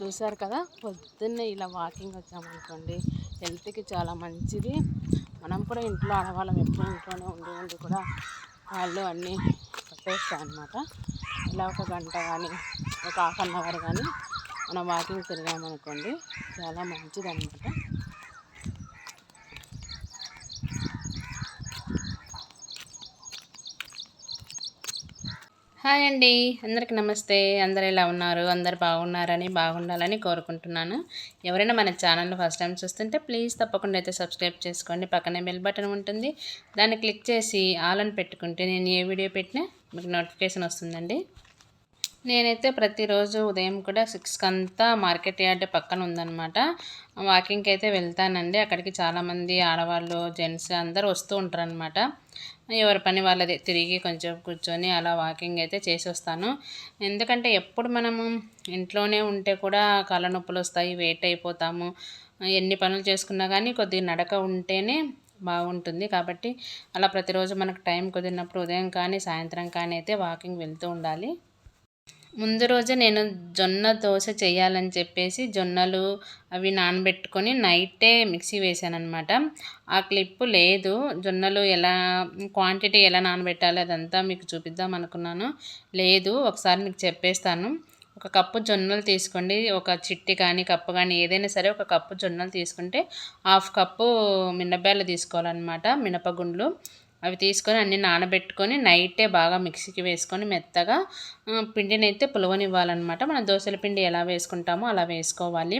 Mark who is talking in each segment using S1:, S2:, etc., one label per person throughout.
S1: చూసారు కదా పొద్దున్నే ఇలా వాకింగ్ వచ్చామనుకోండి హెల్త్కి చాలా మంచిది. మనం కూడా ఇంట్లో ఆడవాళ్ళం ఎప్పుడు ఇంట్లోనే ఉండి ఉండి కూడా వాళ్ళు అన్నీ పట్టేస్తాయి అన్నమాట. ఇలా ఒక గంట కానీ ఒక హాఫ్ అన్ అవర్ కానీ మనం వాకింగ్ తిరిగామనుకోండి చాలా మంచిది అనమాట హాయ్ అండి. అందరికి నమస్తే. అందరు ఎలా ఉన్నారు? అందరు బాగున్నారని బాగుండాలని కోరుకుంటున్నాను. ఎవరైనా మన ఛానల్ ఫస్ట్ టైం చూస్తుంటే ప్లీజ్ తప్పకుండా అయితే సబ్స్క్రైబ్ చేసుకోండి. పక్కనే బెల్ బటన్ ఉంటుంది. దాన్ని క్లిక్ చేసి ఆల్ అని పెట్టుకుంటే నేను ఏ వీడియో పెట్టినా మీకు నోటిఫికేషన్ వస్తుందండి. నేనైతే ప్రతిరోజు ఉదయం కూడా సిక్స్కి అంతా మార్కెట్ యార్డ్ పక్కన ఉందనమాట వాకింగ్కి అయితే వెళ్తానండి. అక్కడికి చాలామంది ఆడవాళ్ళు జెంట్స్ అందరూ వస్తూ ఉంటారనమాట ఎవరి పని వాళ్ళది. తిరిగి కొంచెం కూర్చొని అలా వాకింగ్ అయితే చేసి వస్తాను ఎందుకంటే ఎప్పుడు మనము ఇంట్లోనే ఉంటే కూడా కళ్ళ నొప్పులు వస్తాయి వెయిట్ అయిపోతాము. ఎన్ని పనులు చేసుకున్నా కానీ కొద్దిగా నడక ఉంటేనే బాగుంటుంది. కాబట్టి అలా ప్రతిరోజు మనకు టైం కుదిరినప్పుడు ఉదయం కానీ సాయంత్రం కానీ అయితే వాకింగ్ వెళ్తూ ఉండాలి. ముందు రోజే నేను జొన్న దోశ చేయాలని చెప్పేసి జొన్నలు అవి నానబెట్టుకొని నైటే మిక్సీ వేసాను అనమాట ఆ క్లిప్పు లేదు. జొన్నలు ఎలా క్వాంటిటీ ఎలా నానబెట్టాలి అదంతా మీకు చూపిద్దాం అనుకున్నాను. లేదు ఒకసారి మీకు చెప్పేస్తాను. ఒక కప్పు జొన్నలు తీసుకోండి. ఒక చిట్టి కానీ కప్పు కానీ ఏదైనా సరే ఒక కప్పు జొన్నలు తీసుకుంటే హాఫ్ కప్పు మినపేళ్ళు తీసుకోవాలన్నమాట మినపగుండ్లు. అవి తీసుకొని అన్ని నానబెట్టుకొని నైటే బాగా మిక్సీకి వేసుకొని మెత్తగా పిండిని అయితే పులవనివ్వాలన్నమాట. మనం దోశల పిండి ఎలా వేసుకుంటామో అలా వేసుకోవాలి.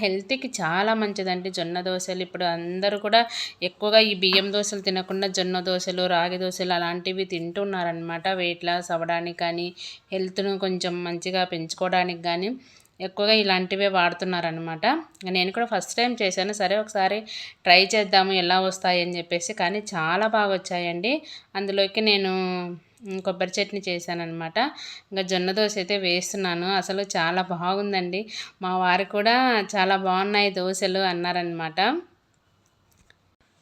S1: హెల్త్కి చాలా మంచిదండి జొన్న దోశలు. ఇప్పుడు అందరూ కూడా ఎక్కువగా ఈ బియ్యం దోశలు తినకుండా జొన్న దోశలు రాగి దోశలు అలాంటివి తింటున్నారనమాట వెయిట్ లాస్ అవ్వడానికి కానీ హెల్త్ను కొంచెం మంచిగా పెంచుకోవడానికి కానీ. ఎక్కువగా ఇలాంటివే వాడుతున్నారనమాట నేను కూడా ఫస్ట్ టైం చేశాను. సరే ఒకసారి ట్రై చేద్దాము ఎలా వస్తాయని చెప్పేసి. కానీ చాలా బాగా వచ్చాయండి. అందులోకి నేను కొబ్బరి చట్నీ చేశానమాట ఇంకా జొన్న దోశ అయితే వేస్తున్నాను. అసలు చాలా బాగుందండి. మా వారు కూడా చాలా బాగున్నాయి దోశలు అన్నారనమాట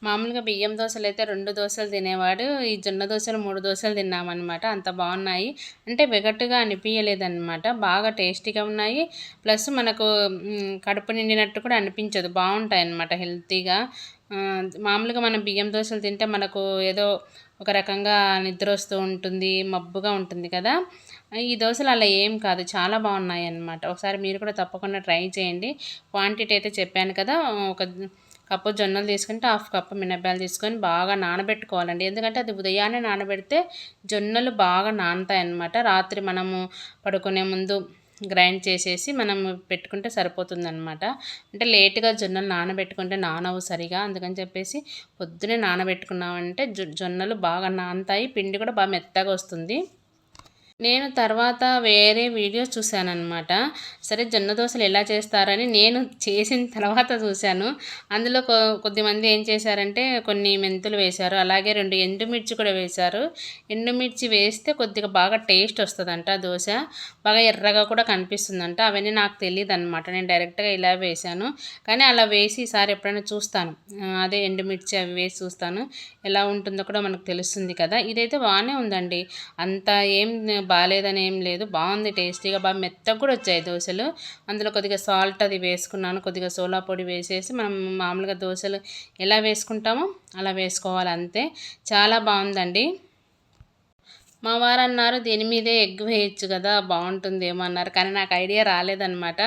S1: మామూలుగా బియ్యం దోశలు అయితే రెండు దోశలు తినేవాడు ఈ జొన్న దోశలు మూడు దోశలు తిన్నామన్నమాట. అంత బాగున్నాయి. అంటే వెగట్టుగా అనిపించలేదన్నమాట బాగా టేస్టీగా ఉన్నాయి. ప్లస్ మనకు కడుపు నిండినట్టు కూడా అనిపించదు. బాగుంటాయి అన్నమాట హెల్తీగా మామూలుగా మనం బియ్యం దోశలు తింటే మనకు ఏదో ఒక రకంగా నిద్ర వస్తూ ఉంటుంది మబ్బుగా ఉంటుంది కదా. ఈ దోశలు అలా ఏం కాదు. చాలా బాగున్నాయి అన్నమాట ఒకసారి మీరు కూడా తప్పకుండా ట్రై చేయండి. క్వాంటిటీ అయితే చెప్పాను కదా. ఒక కప్పు జొన్నలు తీసుకుంటే హాఫ్ కప్పు మినపాలు తీసుకొని బాగా నానబెట్టుకోవాలండి. ఎందుకంటే అది ఉదయాన్నే నానబెడితే జొన్నలు బాగా నానతాయి అన్నమాట రాత్రి మనము పడుకునే ముందు గ్రైండ్ చేసేసి మనం పెట్టుకుంటే సరిపోతుందన్నమాట. అంటే లేట్గా జొన్నలు నానబెట్టుకుంటే నానవు సరిగా. అందుకని చెప్పేసి పొద్దునే నానబెట్టుకున్నామంటే జొన్నలు బాగా నానతాయి. పిండి కూడా బాగా మెత్తగా వస్తుంది. నేను తర్వాత వేరే వీడియోస్ చూశానమాట సరే జొన్న దోశలు ఎలా చేస్తారని నేను చేసిన తర్వాత చూశాను. అందులో కొద్దిమంది ఏం చేశారంటే కొన్ని మెంతులు వేశారు. అలాగే రెండు ఎండుమిర్చి కూడా వేశారు. ఎండుమిర్చి వేస్తే కొద్దిగా బాగా టేస్ట్ వస్తుందంట దోశ. బాగా ఎర్రగా కూడా కనిపిస్తుందంట. అవన్నీ నాకు తెలియదు అనమాట నేను డైరెక్ట్గా ఇలా వేశాను. కానీ అలా వేసి ఈసారి ఎప్పుడైనా చూస్తాను. అదే ఎండుమిర్చి అవి వేసి చూస్తాను. ఎలా ఉంటుందో కూడా మనకు తెలుస్తుంది కదా. ఇదైతే బాగానే ఉందండి. అంత ఏం బాగాలేదని ఏం లేదు. బాగుంది టేస్టీగా బాగా మెత్తగా కూడా వచ్చాయి దోశలు. అందులో కొద్దిగా సాల్ట్ అది వేసుకున్నాను. కొద్దిగా సోలా పొడి వేసేసి మనం మామూలుగా దోశలు ఎలా వేసుకుంటామో అలా వేసుకోవాలి అంతే. చాలా బాగుందండి. మా వారు అన్నారు దీని మీదే ఎగ్ వేయచ్చు కదా బాగుంటుందేమో అన్నారు. కానీ నాకు ఐడియా రాలేదనమాట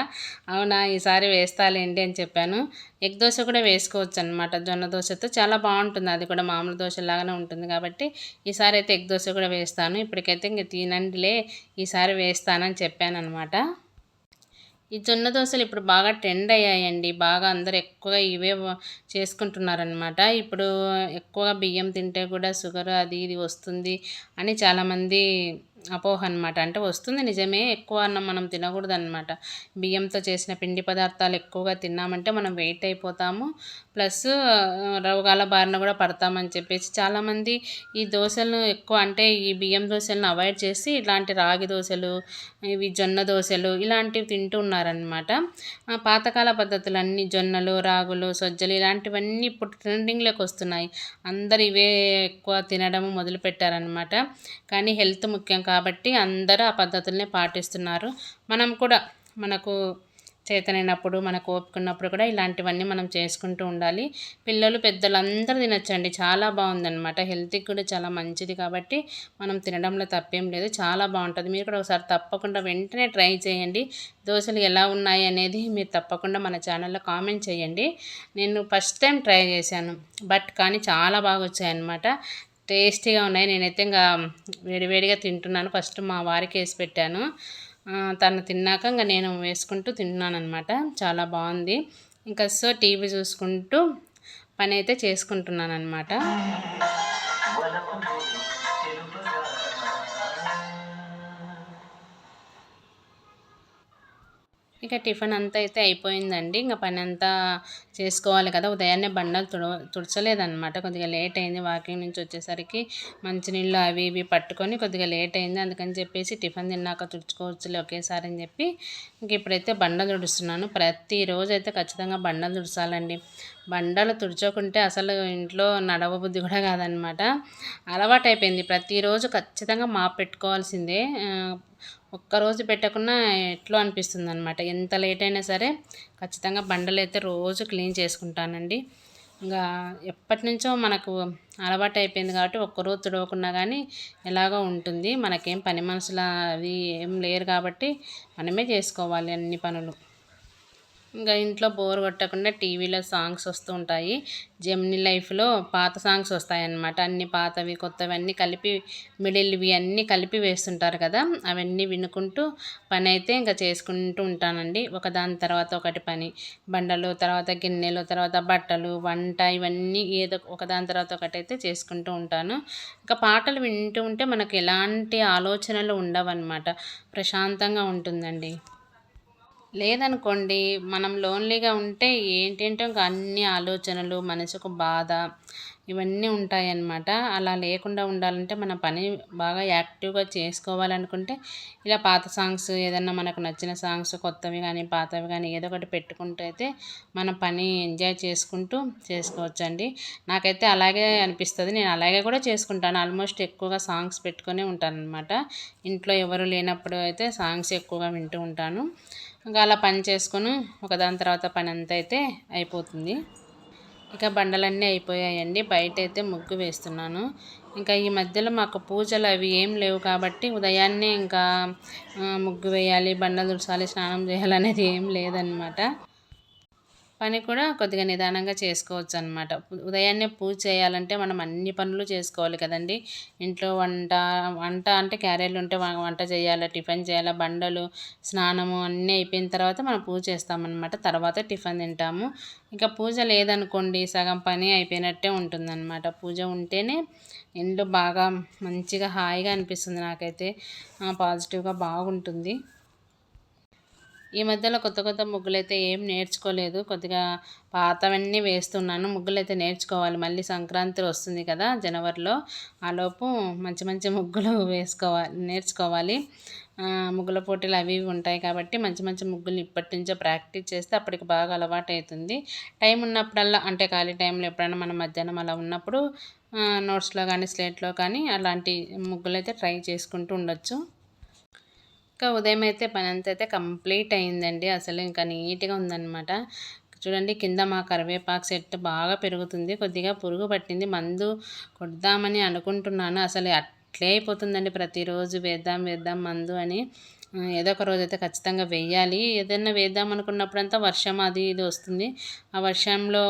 S1: అవునా ఈసారి వేస్తాలేండి అని చెప్పాను. ఎగ్ దోశ కూడా వేసుకోవచ్చు అనమాట జొన్న దోశతో చాలా బాగుంటుంది. అది కూడా మామూలు దోశలాగానే ఉంటుంది కాబట్టి ఈసారి అయితే ఎగ్ దోశ కూడా వేస్తాను. ఇప్పటికైతే ఇంక తినండిలే ఈసారి వేస్తానని చెప్పాను అనమాట ఈ జొన్న దోశలు ఇప్పుడు బాగా ట్రెండ్ అయ్యాయండి. బాగా అందరు ఎక్కువగా ఇవే చేసుకుంటున్నారనమాట ఇప్పుడు ఎక్కువగా బియ్యం తింటే కూడా షుగర్ అది ఇది వస్తుంది అని చాలామంది అపోహ అనమాట అంటే వస్తుంది నిజమే ఎక్కువ అన్నం మనం తినకూడదు అనమాట బియ్యంతో చేసిన పిండి పదార్థాలు ఎక్కువగా తిన్నామంటే మనం వెయిట్ అయిపోతాము. ప్లస్ రోగాల బారిన కూడా పడతామని చెప్పేసి చాలామంది ఈ దోశలను ఎక్కువ అంటే ఈ బియ్యం దోశలను అవాయిడ్ చేసి ఇలాంటి రాగి దోశలు ఇవి జొన్న దోశలు ఇలాంటివి తింటూ ఉన్నారనమాట పాతకాల పద్ధతులు అన్నీ జొన్నలు రాగులు సజ్జలు ఇలాంటివన్నీ ఇప్పుడు ట్రెండింగ్లోకి వస్తున్నాయి. అందరు ఇవే ఎక్కువ తినడం మొదలుపెట్టారనమాట కానీ హెల్త్ ముఖ్యం కాబట్టి అందరూ ఆ పద్ధతుల్ని పాటిస్తున్నారు. మనం కూడా మనకు చేతనైనప్పుడు మనకు ఓపుకున్నప్పుడు కూడా ఇలాంటివన్నీ మనం చేసుకుంటూ ఉండాలి. పిల్లలు పెద్దలు అందరూ తినొచ్చండి. చాలా బాగుందన్నమాట. హెల్త్కి కూడా చాలా మంచిది కాబట్టి మనం తినడంలో తప్పేం లేదు. చాలా బాగుంటుంది. మీరు కూడా ఒకసారి తప్పకుండా వెంటనే ట్రై చేయండి. దోశలు ఎలా ఉన్నాయి అనేది మీరు తప్పకుండా మన ఛానల్లో కామెంట్ చేయండి. నేను ఫస్ట్ టైం ట్రై చేశాను. బట్ కానీ చాలా బాగా వచ్చాయన్నమాట. టేస్టీగా ఉన్నాయి. నేనైతే ఇంకా వేడివేడిగా తింటున్నాను. ఫస్ట్ మా వారికి వేసి పెట్టాను. తను తిన్నాక ఇంకా నేను వేసుకుంటూ తిన్నాను అనమాట చాలా బాగుంది. ఇంకా సో టీవీ చూసుకుంటూ పని అయితే చేసుకుంటున్నాను అనమాట ఇక టిఫిన్ అంతా అయితే అయిపోయిందండి. ఇంకా పని అంతా చేసుకోవాలి కదా. ఉదయాన్నే బండలు తుడ తుడచలేదనమాట కొద్దిగా లేట్ అయింది. వాకింగ్ నుంచి వచ్చేసరికి మంచినీళ్ళు అవి ఇవి పట్టుకొని కొద్దిగా లేట్ అయింది. అందుకని చెప్పేసి టిఫిన్ తిన్నాక తుడుచుకోవచ్చులే ఒకేసారి అని చెప్పి ఇంక ఇప్పుడైతే బండలు తుడుస్తున్నాను. ప్రతిరోజు అయితే ఖచ్చితంగా బండలు తుడచాలండి. బండలు తుడుచోకుంటే అసలు ఇంట్లో నడవ బుద్ధి కూడా కాదనమాట అలవాటు అయిపోయింది ప్రతిరోజు ఖచ్చితంగా మాప్ పెట్టుకోవాల్సిందే. ఒక్కరోజు పెట్టకుండా ఎట్లా అనిపిస్తుంది అనమాట ఎంత లేట్ అయినా సరే ఖచ్చితంగా బండలు అయితే రోజు క్లీన్ చేసుకుంటానండి. ఇంకా ఎప్పటి నుంచో మనకు అలవాటు అయిపోయింది కాబట్టి ఒక్కరోజు తుడవకున్నా కానీ ఎలాగో ఉంటుంది. మనకేం పని మనుషులు అవి ఏం లేరు కాబట్టి మనమే చేసుకోవాలి అన్ని పనులు. ఇంకా ఇంట్లో బోర్ కొట్టకుండా టీవీలో సాంగ్స్ వస్తూ ఉంటాయి. జెమ్ని లైఫ్లో పాత సాంగ్స్ వస్తాయన్నమాట. అన్ని పాతవి కొత్తవి అన్నీ కలిపి మిడిల్వి అన్నీ కలిపి వేస్తుంటారు కదా అవన్నీ వినుకుంటూ పని అయితే ఇంకా చేసుకుంటూ ఉంటానండి. ఒకదాని తర్వాత ఒకటి పని. బండలు తర్వాత గిన్నెలు తర్వాత బట్టలు వంట ఇవన్నీ ఏదో ఒకదాని తర్వాత ఒకటి అయితే చేసుకుంటూ ఉంటాను. ఇంకా పాటలు వింటూ ఉంటే మనకు ఎలాంటి ఆలోచనలు ఉండవన్నమాట. ప్రశాంతంగా ఉంటుందండి. లేదనుకోండి మనం లోన్లీగా ఉంటే ఏంటేంటో ఇంకా అన్ని ఆలోచనలు మనసుకు బాధ ఇవన్నీ ఉంటాయన్నమాట. అలా లేకుండా ఉండాలంటే మన పని బాగా యాక్టివ్గా చేసుకోవాలనుకుంటే ఇలా పాత సాంగ్స్ ఏదన్నా మనకు నచ్చిన సాంగ్స్ కొత్తవి కానీ పాతవి కానీ ఏదో ఒకటి పెట్టుకుంటూ అయితే మన పని ఎంజాయ్ చేసుకుంటూ చేసుకోవచ్చండి. నాకైతే అలాగే అనిపిస్తుంది. నేను అలాగే కూడా చేసుకుంటాను. ఆల్మోస్ట్ ఎక్కువగా సాంగ్స్ పెట్టుకునే ఉంటాను అనమాట ఇంట్లో ఎవరు లేనప్పుడు అయితే సాంగ్స్ ఎక్కువగా వింటూ ఉంటాను. ఇంకా అలా పని చేసుకొని ఒకదాని తర్వాత పని అంతా అయితే అయిపోతుంది. ఇక బండలన్నీ అయిపోయాయండి. బయట అయితే ముగ్గు వేస్తున్నాను. ఇంకా ఈ మధ్యలో మాకు పూజలు అవి ఏం లేవు కాబట్టి ఉదయాన్నే ఇంకా ముగ్గు వేయాలి బండలు దుడసాలి స్నానం చేయాలి అనేది ఏం లేదనమాట పని కూడా కొద్దిగా నిదానంగా చేసుకోవచ్చు అనమాట ఉదయాన్నే పూజ చేయాలంటే మనం అన్ని పనులు చేసుకోవాలి కదండి. ఇంట్లో వంట వంట అంటే క్యారెట్లు ఉంటే వంట చేయాలి టిఫిన్ చేయాలి బండలు స్నానము అన్నీ అయిపోయిన తర్వాత మనం పూజ చేస్తామన్నమాట. తర్వాత టిఫిన్ తింటాము. ఇంకా పూజ లేదనుకోండి సగం పని అయిపోయినట్టే ఉంటుందన్నమాట. పూజ ఉంటేనే ఇంట్లో బాగా మంచిగా హాయిగా అనిపిస్తుంది నాకైతే. పాజిటివ్గా బాగుంటుంది. ఈ మధ్యలో కొత్త కొత్త ముగ్గులు అయితే ఏం నేర్చుకోలేదు. కొద్దిగా పాతవన్నీ వేస్తున్నాను. ముగ్గులు అయితే నేర్చుకోవాలి. మళ్ళీ సంక్రాంతి వస్తుంది కదా జనవరిలో. ఆలోపు మంచి మంచి ముగ్గులు వేసుకోవాలి నేర్చుకోవాలి. ముగ్గుల పోటీలు అవి ఇవి ఉంటాయి కాబట్టి మంచి మంచి ముగ్గులు ఇప్పటి నుంచో ప్రాక్టీస్ చేస్తే అప్పటికి బాగా అలవాటు అవుతుంది టైం ఉన్నప్పుడల్లా అంటే ఖాళీ టైంలో ఎప్పుడైనా మనం మధ్యాహ్నం అలా ఉన్నప్పుడు నోట్స్లో కానీ స్లేట్లో కానీ అలాంటి ముగ్గులు అయితే ట్రై చేసుకుంటూ ఉండొచ్చు. ఇంకా ఉదయం అయితే పని అంతా అయితే కంప్లీట్ అయిందండి. అసలు ఇంకా నీట్గా ఉందన్నమాట. చూడండి కింద మా కరివేపాకు సెట్ బాగా పెరుగుతుంది. కొద్దిగా పురుగు పట్టింది. మందు కొడదామని అనుకుంటున్నాను. అసలు అట్లే అయిపోతుందండి. ప్రతిరోజు వేద్దాం వేద్దాం మందు అని. ఏదో ఒక రోజు అయితే ఖచ్చితంగా వేయాలి. ఏదైనా వేద్దాం అనుకున్నప్పుడంతా వర్షం అది ఇది వస్తుంది. ఆ వర్షంలో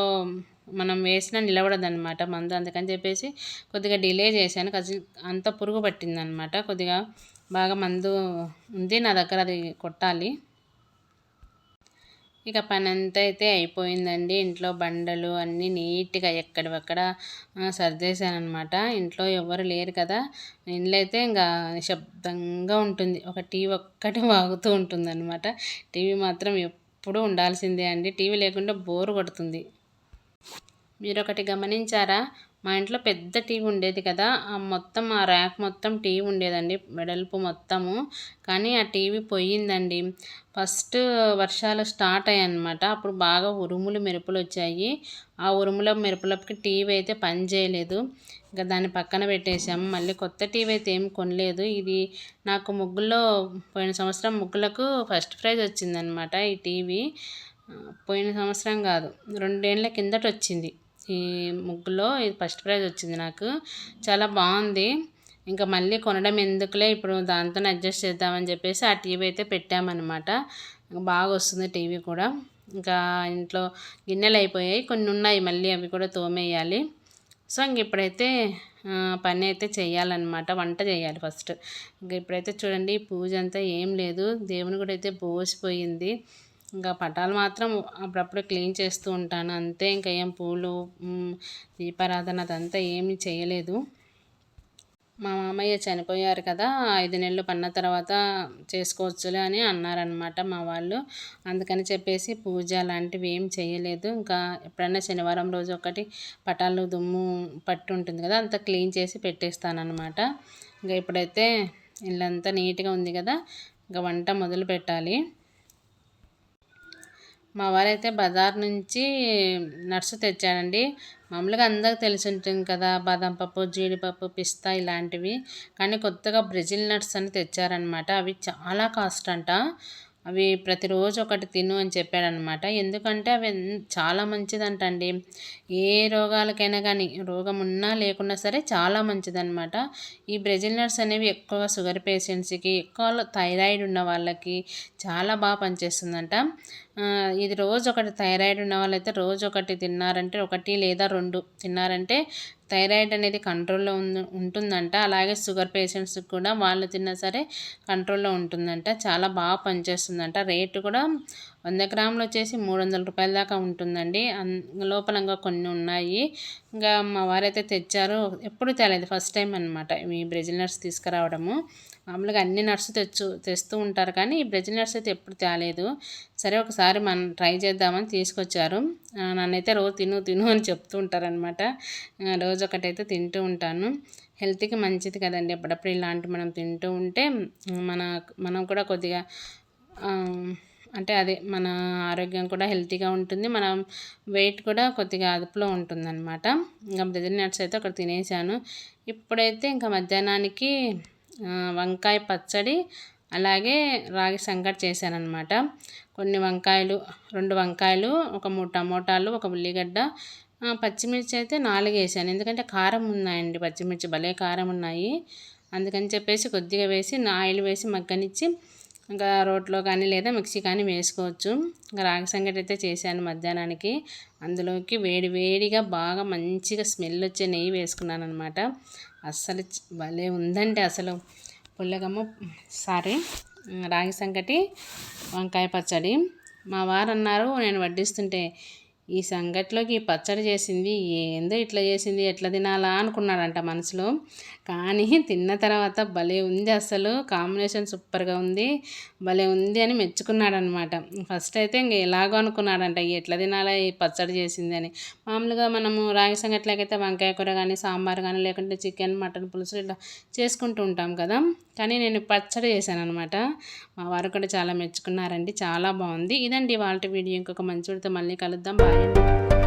S1: మనం వేసినా నిలబడదన్నమాట మందు. అందుకని చెప్పేసి కొద్దిగా డిలే చేశాను. అంత పురుగు పట్టిందనమాట కొద్దిగా బాగా మందు ఉంది నా దగ్గర అది కొట్టాలి. ఇక పని అంతా అయితే అయిపోయిందండి. ఇంట్లో బండలు అన్నీ నీట్గా ఎక్కడివక్కడ సర్దేశానమాట అనమాట ఇంట్లో ఎవరు లేరు కదా. ఇంట్లో అయితే ఇంకా నిశ్శబ్దంగా ఉంటుంది. ఒక టీవీ ఒక్కటి వాగుతూ ఉంటుంది అనమాట టీవీ మాత్రం ఎప్పుడూ ఉండాల్సిందే అండి. టీవీ లేకుండా బోరు కొడుతుంది. మీరు ఒకటి గమనించారా? మా ఇంట్లో పెద్ద టీవీ ఉండేది కదా ఆ మొత్తం ఆ ర్యాక్ మొత్తం టీవీ ఉండేదండి వెడల్పు మొత్తము. కానీ ఆ టీవీ పోయిందండి. ఫస్ట్ వర్షాలు స్టార్ట్ అయ్యాయన్నమాట. అప్పుడు బాగా ఉరుములు మెరుపులు వచ్చాయి. ఆ ఉరుముల మెరుపులకి టీవీ అయితే పని చేయలేదు. ఇంకా దాన్ని పక్కన పెట్టేసాము మళ్ళీ కొత్త టీవీ అయితే ఏం కొనలేదు. ఇది నాకు ముగ్గులో పోయిన సంవత్సరం ముగ్గులకు ఫస్ట్ ప్రైజ్ వచ్చిందనమాట ఈ టీవీ. పోయిన సంవత్సరం కాదు రెండేళ్ళ కిందట వచ్చింది. ఈ ముగ్గులో ఇది ఫస్ట్ ప్రైజ్ వచ్చింది నాకు. చాలా బాగుంది. ఇంకా మళ్ళీ కొనడం ఎందుకులే ఇప్పుడు దాంతో అడ్జస్ట్ చేద్దామని చెప్పేసి ఆ టీవీ అయితే పెట్టామన్నమాట. బాగా వస్తుంది టీవీ కూడా. ఇంకా ఇంట్లో గిన్నెలు అయిపోయాయి. కొన్ని ఉన్నాయి మళ్ళీ అవి కూడా తోమేయాలి. సో ఇంక ఇప్పుడైతే పని అయితే చేయాలన్నమాట. వంట చేయాలి ఫస్ట్. ఇంకా ఇప్పుడైతే చూడండి పూజ అంతా ఏం లేదు. దేవుని కూడా అయితే బోసిపోయింది. ఇంకా పటాలు మాత్రం అప్పుడప్పుడు క్లీన్ చేస్తూ ఉంటాను. అంతే ఇంకా ఏం పూలు దీపారాధన అదంతా ఏమీ చేయలేదు. మా మామయ్య చనిపోయారు కదా ఐదు నెలలు పన్న తర్వాత చేసుకోవచ్చులే అని అన్నారనమాట మా వాళ్ళు. అందుకని చెప్పేసి పూజ లాంటివి ఏం చేయలేదు. ఇంకా ఎప్పుడైనా శనివారం రోజు ఒకటి పటాలు దుమ్ము పట్టు ఉంటుంది కదా అంతా క్లీన్ చేసి పెట్టేస్తానమాట ఇంకా ఇప్పుడైతే ఇల్లంతా నీట్గా ఉంది కదా ఇంకా వంట మొదలు పెట్టాలి. మా వారైతే బజార్ నుంచి నట్స్ తెచ్చాడండి మామూలుగా అందరికి తెలిసి ఉంటుంది కదా బాదం పప్పు జీడిపప్పు పిస్తా ఇలాంటివి. కానీ కొత్తగా బ్రెజిల్ నట్స్ అని తెచ్చారనమాట అవి చాలా కాస్ట్ అంట. అవి ప్రతిరోజు ఒకటి తిను అని చెప్పాడనమాట ఎందుకంటే అవి చాలా మంచిదంటండి. ఏ రోగాలకైనా కానీ రోగం ఉన్నా లేకున్నా సరే చాలా మంచిదనమాట ఈ బ్రెజిల్ నట్స్ అనేవి ఎక్కువగా షుగర్ పేషెంట్స్కి ఎక్కువ థైరాయిడ్ ఉన్న వాళ్ళకి చాలా బాగా పనిచేస్తుందంట. ఇది రోజు ఒకటి థైరాయిడ్ ఉన్న వాళ్ళైతే రోజు ఒకటి తిన్నారంటే ఒకటి లేదా రెండు తిన్నారంటే థైరాయిడ్ అనేది కంట్రోల్లో ఉంటుందంట. అలాగే షుగర్ పేషెంట్స్కి కూడా వాళ్ళు తిన్నా సరే కంట్రోల్లో ఉంటుందంట. చాలా బాగా పనిచేస్తుందంట. రేటు కూడా వంద గ్రాములు వచ్చేసి మూడు వందల రూపాయల దాకా ఉంటుందండి. లోపల ఇంకా కొన్ని ఉన్నాయి. ఇంకా మా వారైతే తెచ్చారు. ఎప్పుడు తేలేదు. ఫస్ట్ టైం అనమాట ఈ బ్రెజిల్ నట్స్ తీసుకురావడము. మామూలుగా అన్ని నట్స్ తెచ్చు తెస్తూ ఉంటారు కానీ ఈ బ్రెజిల్ నట్స్ అయితే ఎప్పుడు తేలేదు. సరే ఒకసారి మనం ట్రై చేద్దామని తీసుకొచ్చారు. నన్నైతే రోజు తిను తిను అని చెప్తూ ఉంటారనమాట రోజు ఒకటైతే తింటూ ఉంటాను. హెల్త్కి మంచిది కదండి. ఎప్పుడప్పుడు ఇలాంటి మనం తింటూ ఉంటే మన మనం కూడా కొద్దిగా అంటే అదే మన ఆరోగ్యం కూడా హెల్తీగా ఉంటుంది. మనం వెయిట్ కూడా కొద్దిగా అదుపులో ఉంటుందన్నమాట. ఇంకా బ్రెజిల్ నట్స్ అయితే అక్కడ తినేసాను. ఇప్పుడైతే ఇంకా మధ్యాహ్నానికి వంకాయ పచ్చడి అలాగే రాగి సంగటి చేశానమాట కొన్ని వంకాయలు రెండు వంకాయలు ఒక మూడు టమోటాలు ఒక ఉల్లిగడ్డ పచ్చిమిర్చి అయితే నాలుగు వేసాను. ఎందుకంటే కారం ఉన్నాయండి పచ్చిమిర్చి భలే కారం ఉన్నాయి. అందుకని చెప్పేసి కొద్దిగా వేసి ఆయిల్ వేసి మగ్గనిచ్చి ఇంకా రోట్లో కానీ లేదా మిక్సీ కానీ వేసుకోవచ్చు. ఇంకా రాగి సంగటి అయితే చేశాను మధ్యాహ్నానికి. అందులోకి వేడి వేడిగా బాగా మంచిగా స్మెల్ వచ్చే నెయ్యి వేసుకున్నాను అనమాట అస్సలు భలే ఉందండి అసలు. పుల్లగమ్మ సారీ రాగి సంగటి వంకాయ పచ్చడి. మా వారు అన్నారు నేను వడ్డిస్తుంటే ఈ సంగట్లోకి పచ్చడి చేసింది ఏందో ఇట్లా చేసింది ఎట్లా తినాలా అనుకున్నాడంట మనసులో. కానీ తిన్న తర్వాత భలే ఉంది అసలు కాంబినేషన్ సూపర్గా ఉంది భలే ఉంది అని మెచ్చుకున్నాడనమాట. ఫస్ట్ అయితే ఇంక ఎలాగో అనుకున్నాడంట ఎట్లా తినాలా ఈ పచ్చడి చేసింది అని. మామూలుగా మనము రాగి సంగట్లకైతే వంకాయ కూర కానీ సాంబార్ కానీ లేకుంటే చికెన్ మటన్ పులుసు ఇట్లా చేసుకుంటూ ఉంటాం కదా. కానీ నేను పచ్చడి చేశాను అనమాట మా వారు కూడా చాలా మెచ్చుకున్నారండి చాలా బాగుంది. ఇదండి వాళ్ళ వీడియో. ఇంకొక మంచి మళ్ళీ కలుద్దాం. బాయ్. Bye.